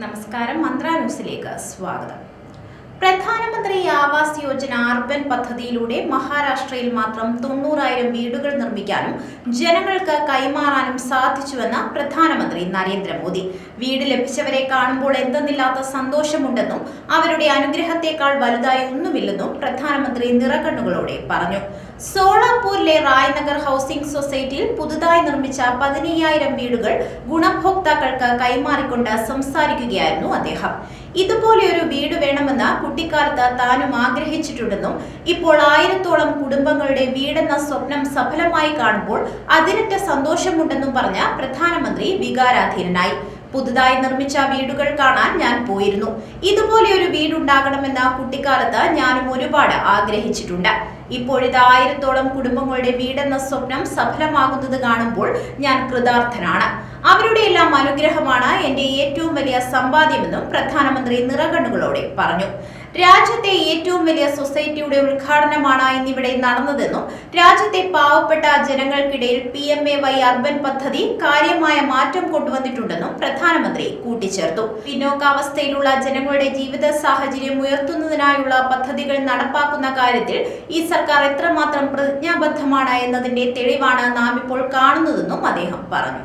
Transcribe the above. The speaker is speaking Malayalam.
നമസ്കാരം. മന്ത്ര ന്യൂസിലേക്ക് സ്വാഗതം. പ്രധാനമന്ത്രി ആവാസ് യോജന അർബൻ പദ്ധതിയിലൂടെ മഹാരാഷ്ട്രയിൽ മാത്രം തൊണ്ണൂറായിരം വീടുകൾ നിർമ്മിക്കാനും ജനങ്ങൾക്ക് കൈമാറാനും സാധിച്ചുവെന്ന് പ്രധാനമന്ത്രി നരേന്ദ്രമോദി. വീട് ലഭിച്ചവരെ കാണുമ്പോൾ എന്തെന്നില്ലാത്ത സന്തോഷമുണ്ടെന്നും അവരുടെ അനുഗ്രഹത്തെക്കാൾ വലുതായി ഒന്നുമില്ലെന്നും പ്രധാനമന്ത്രി നിറകണ്ണുകളോടെ പറഞ്ഞു. സോളാപൂരിലെ റായ്നഗർ ഹൗസിംഗ് സൊസൈറ്റിയിൽ പുതുതായി നിർമ്മിച്ച പതിനയ്യായിരം വീടുകൾ ഗുണഭോക്താക്കൾക്ക് കൈമാറിക്കൊണ്ട് സംസാരിക്കുകയായിരുന്നു അദ്ദേഹം. ഇതുപോലെ ഒരു വീട് താനും ആഗ്രഹിച്ചിട്ടുണ്ടെന്നും ഇപ്പോൾ ആയിരത്തോളം കുടുംബങ്ങളുടെ വീടെന്ന സ്വപ്നം സഫലമായി കാണുമ്പോൾ അതിരറ്റ സന്തോഷമുണ്ടെന്നും പറഞ്ഞ പ്രധാനമന്ത്രി വികാരാധീനനായി. പുതുതായി നിർമ്മിച്ച വീടുകൾ കാണാൻ ഞാൻ പോയിരുന്നു. ഇതുപോലെ ഒരു വീടുണ്ടാകണമെന്ന കുട്ടിക്കാലത്ത് ഞാനും ഒരുപാട് ആഗ്രഹിച്ചിട്ടുണ്ട്. ഇപ്പോഴിത് ആയിരത്തോളം കുടുംബങ്ങളുടെ വീടെന്ന സ്വപ്നം സഫലമാകുന്നത് കാണുമ്പോൾ ഞാൻ കൃതാർത്ഥനാണ്. അവരുടെ എല്ലാം അനുഗ്രഹമാണ് എന്റെ ഏറ്റവും വലിയ സമ്പാദ്യമെന്നും പ്രധാനമന്ത്രി നിറകണ്ണുകളോടെ പറഞ്ഞു. രാജ്യത്തെ ഏറ്റവും വലിയ സൊസൈറ്റിയുടെ ഉദ്ഘാടനമാണ് ഇന്നിവിടെ നടന്നതെന്നും രാജ്യത്തെ പാവപ്പെട്ട ജനങ്ങൾക്കിടയിൽ P M A Y urban പദ്ധതി കാര്യമായ മാറ്റം കൊണ്ടുവന്നിട്ടുണ്ടെന്നും പ്രധാനമന്ത്രി കൂട്ടിച്ചേർത്തു. പിന്നോക്കാവസ്ഥയിലുള്ള ജനങ്ങളുടെ ജീവിത സാഹചര്യം ഉയർത്തുന്നതിനായുള്ള പദ്ധതികൾ നടപ്പാക്കുന്ന കാര്യത്തിൽ ഈ സർക്കാർ എത്രമാത്രം പ്രതിജ്ഞാബദ്ധമാണ് എന്നതിന്റെ തെളിവാണ് നാം ഇപ്പോൾ കാണുന്നതെന്നും അദ്ദേഹം പറഞ്ഞു.